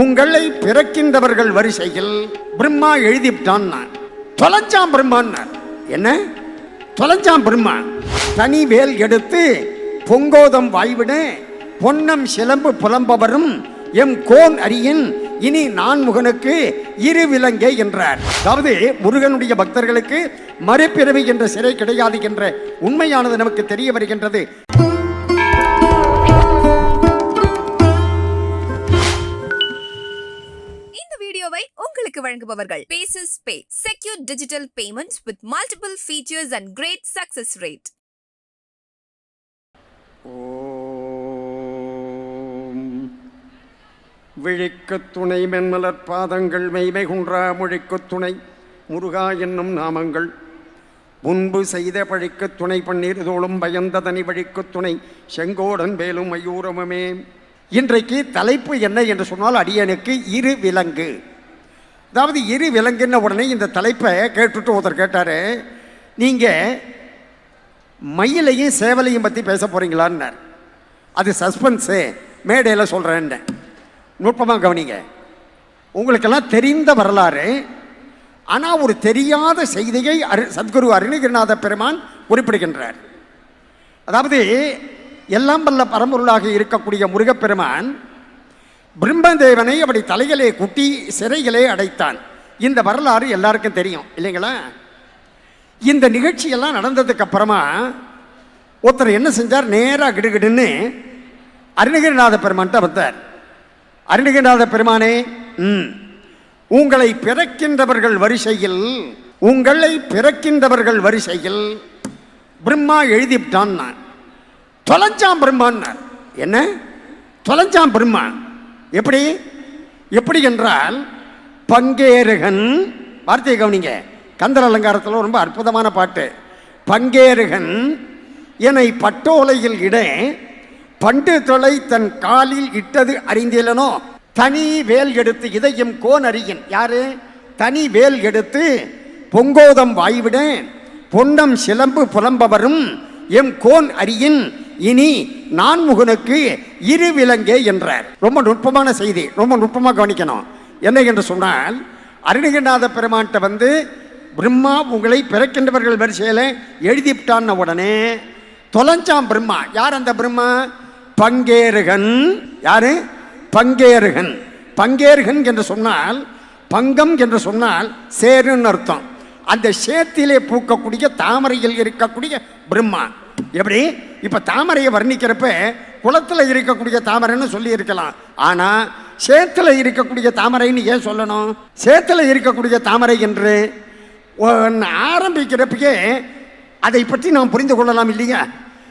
உங்களை பிறக்கின்றவர்கள் வரிசையில் பிரம்மா எழுதிவிட்டான் தொலைச்சான் பிரம்மான் என்ன? தொலைச்சான் பிரம்மா தனி வேல் எடுத்து பொங்கோதம் வாய்விட பொன்னம் சிலம்பு புலம்பவரும் எம் கோன் அரியின் இனி நான் முகனுக்கு இரு விலங்கே என்றார். அதாவது முருகனுடைய பக்தர்களுக்கு மறுபிறவி என்ற சிறை கிடையாது என்ற உண்மையானது நமக்கு தெரிய வருகின்றது. உங்களுக்கு வழங்குபவர்கள். Pays pay secure digital payments with multiple features and great success rate ஓம். விழிக்கு துணை மென்மலர் பாதங்கள் மெய்மை குன்றா மொழிக்கு துணை முருகா என்னும் நாமங்கள். முன்பு செய்த பழிக்கு துணை பன்னீர் தோளும் பயந்த தனி வழிக்கு துணை செங்கோடன் வேலும் மயூரமுமே. இன்றைக்கு தலைப்பு என்ன என்று சொன்னால் அடியனுக்கு இரு விலங்கு. அதாவது இரு விலங்குன்ன உடனே இந்த தலைப்பை கேட்டுட்டு ஒருத்தர் கேட்டார் நீங்கள் மயிலையும் சேவலையும் பற்றி பேச போகிறீங்களான்னார் அது சஸ்பென்ஸு மேடையில் சொல்கிறேன்னு நுட்பமாக கவனிங்க. உங்களுக்கெல்லாம் தெரிந்த வரலாறு ஆனால் ஒரு தெரியாத செய்தியை அரு சத்குரு அருணகிரிநாத பெருமான் குறிப்பிடுகின்றார். அதாவது எல்லாம் வல்ல பரம்பொருளாக இருக்கக்கூடிய முருகப்பெருமான் பிரம்மதேவனை அப்படி தலைகளை குட்டி சிறைகளே அடைத்தான். இந்த வரலாறு எல்லாருக்கும் தெரியும் இல்லைங்களா? இந்த நிகழ்ச்சியெல்லாம் நடந்ததுக்கு அப்புறமா ஒருத்தர் என்ன செஞ்சார்? நேராக கிடுகிடுன்னு அருணகிரிநாத பெருமான்ட்ட வந்தார். அருணகிரிநாத பெருமானே ம் உங்களை பிறக்கின்றவர்கள் வரிசையில் உங்களை பிறக்கின்றவர்கள் வரிசையில் பிரம்மா எழுதிவிட்டான் தொலைஞ்சான் பிரம்மான்னார். என்ன? தொலைஞ்சான் பிரம்மா. எப்படி? எப்படி என்றால் பங்கேருகன் வார்த்தையை கவனிங்க கந்தர் அலங்காரத்தில் ரொம்ப அற்புதமான பாட்டு. பங்கேருகன் என்னை பட்டோலையில் இட பண்டு தொலை தன் காலில் இட்டது அறிந்தேலனோ? தனி வேல் எடுத்து இதையும் கோன் அறியன். யாரு? தனி வேல் எடுத்து பொங்கோதம் வாய்விட பொன்னம் சிலம்பு புலம்பவரும் எம் கோன் அறியின். இனி நான்முகனுக்கு இரு விலங்கே என்றார். ரொம்ப நுட்பமான செய்தி ரொம்ப நுட்பமாக கவனிக்கணும். என்ன என்று சொன்னால் அருணகிரிநாத பெருமான்கிட்ட வந்து பிரம்மா உங்களை பிறக்கின்றவர்கள் வரிசையில் எழுதிவிட்டான்ன உடனே தொலைஞ்சான் பிரம்மா. யார் அந்த பிரம்மா? பங்கேருகன் யாரு? பங்கேருகன் பங்கேருகன் என்று சொன்னால் பங்கம் என்று சொன்னால் சேருன்னு அர்த்தம். அந்த சேத்திலே பூக்கக்கூடிய தாமரையில் இருக்கக்கூடிய பிரம்மா. எப்படி? இப்போ தாமரையை வர்ணிக்கிறப்ப குளத்தில் இருக்கக்கூடிய தாமரைன்னு சொல்லியிருக்கலாம். ஆனால் சேத்துல இருக்கக்கூடிய தாமரைன்னு ஏன் சொல்லணும்? சேத்துல இருக்கக்கூடிய தாமரை என்று ஒன்று ஆரம்பிக்கிறப்பயே அதை பற்றி நாம் புரிந்து கொள்ளலாம் இல்லையா?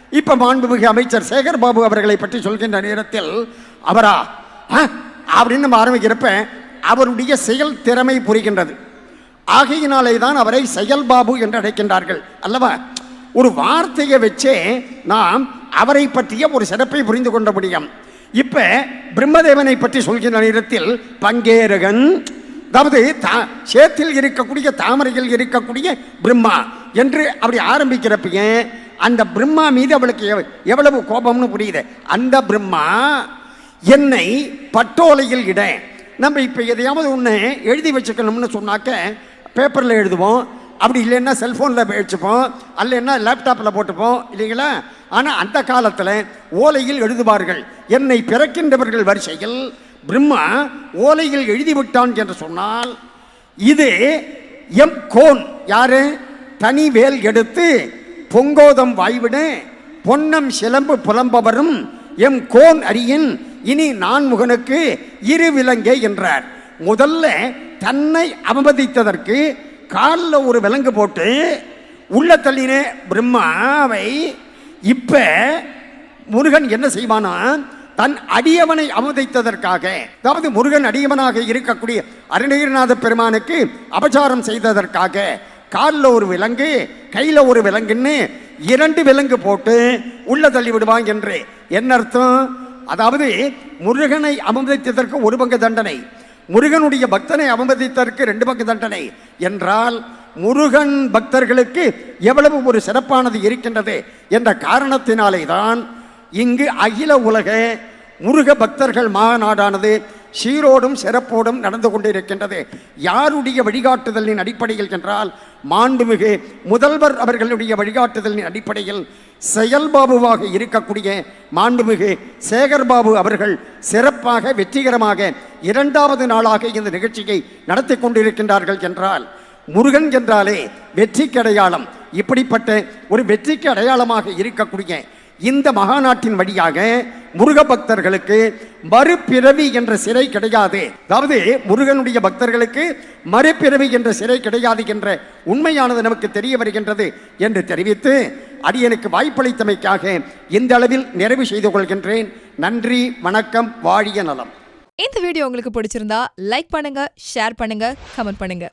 இப்போ மாண்புமிகு அமைச்சர் சேகர் பாபு அவர்களை பற்றி சொல்கின்ற நேரத்தில் அவரா? ஆ? அப்படின்னு நம்ம ஆரம்பிக்கிறப்ப அவருடைய செயல் திறமை புரிகின்றது. ஆகையினாலே தான் அவரை செயல்பாபு என்று அழைக்கின்றார்கள். அல்லவா? ஒரு வார்த்தையை வச்சே நாம் அவரை பற்றிய ஒரு சிறப்பை புரிந்து கொள்ள முடியும். இப்ப பிரம்மதேவனை பற்றி சொல்கின்ற நேரத்தில் பங்கேரகன் அதாவது தா சேத்தில் இருக்கக்கூடிய தாமரையில் இருக்கக்கூடிய பிரம்மா என்று அப்படி ஆரம்பிக்கிறப்ப அந்த பிரம்மா மீது அவளுக்கு எவ- எவ்வளவு கோபம்னு புரியுது. அந்த பிரம்மா என்னை பட்டோலையில் இட. நம்ம இப்போ எதையாவது ஒன்று எழுதி வச்சுக்கணும்னு சொன்னாக்க பேப்பரில் எழுதுவோம். அப்படி இல்லைன்னா செல்ஃபோனில் வச்சுப்போம் அல்லைன்னா லேப்டாப்பில் போட்டுப்போம். இல்லைங்களா? ஆனால் அந்த காலத்தில் ஓலையில் எழுதுவார்கள். என்னை பிறக்கின்றவர்கள் வரிசையில் பிரம்மா ஓலையில் எழுதிவிட்டான் என்று சொன்னால் இது எம் கோன். யாரு? தனி வேல் எடுத்து பொங்கோதம் வாய்விடு பொன்னம் சிலம்பு புலம்பவரும் எம் கோன் அரியின் இனி நான் முகனுக்கு இரு விலங்கே என்றார். முதல்ல தன்னை அவமதித்ததற்கு காலில் ஒரு விலங்கு போட்டு உள்ள தள்ளின பிரம்மாவை இப்போ முருகன் என்ன செய்வானா? தன் அடியவனை அவதைத்ததற்காக அதாவது முருகன் அடியவனாக இருக்கக்கூடிய அருணகிரிநாத பெருமானுக்கு அபச்சாரம் செய்ததற்காக காலில் ஒரு விலங்கு கையில் ஒரு விலங்குன்னு இரண்டு விலங்கு போட்டு உள்ள தள்ளி விடுவாங்க என்று. என்ன அர்த்தம்? அதாவது முருகனை அவமதித்ததற்கு ஒரு பங்கு தண்டனை. முருகனுடைய பக்தனை அவமதித்ததற்கு ரெண்டு பங்கு தண்டனை. என்றால் முருகன் பக்தர்களுக்கு எவ்வளவு ஒரு சிறப்பானது இருக்கின்றது என்ற காரணத்தினாலே தான் இங்கு அகில உலக முருக பக்தர்கள் மாநாடானது சீரோடும் சிறப்போடும் நடந்து கொண்டிருக்கின்றது. யாருடைய வழிகாட்டுதலின் அடிப்படையில் என்றால் மாண்புமிகு முதல்வர் அவர்களுடைய வழிகாட்டுதலின் அடிப்படையில் செயல்பாபுவாக இருக்கக்கூடிய மாண்புமிகு சேகர்பாபு அவர்கள் சிறப்பாக வெற்றிகரமாக இரண்டாவது நாளாக இந்த நிகழ்ச்சியை நடத்தி கொண்டிருக்கின்றார்கள் என்றால் முருகன் என்றாலே வெற்றிக்கு அடையாளம். இப்படிப்பட்ட ஒரு வெற்றிக்கு அடையாளமாக இருக்கக்கூடிய இந்த மகாநாட்டின் வழியாக முருக பக்தர்களுக்கு மறுபிறவி என்ற சிறை கிடையாது. அதாவது முருகனுடைய பக்தர்களுக்கு மறுபிறவி என்ற சிறை கிடையாது என்ற உண்மையானது நமக்கு தெரிய வருகின்றது என்று தெரிவித்து அடியனுக்கு வாய்ப்பளித்தமைக்காக இந்த அளவில் நிறைவு செய்து கொள்கின்றேன். நன்றி வணக்கம் வாழிய நலம். இந்த வீடியோ உங்களுக்கு பிடிச்சிருந்தா லைக் பண்ணுங்க ஷேர் பண்ணுங்க கமெண்ட் பண்ணுங்க.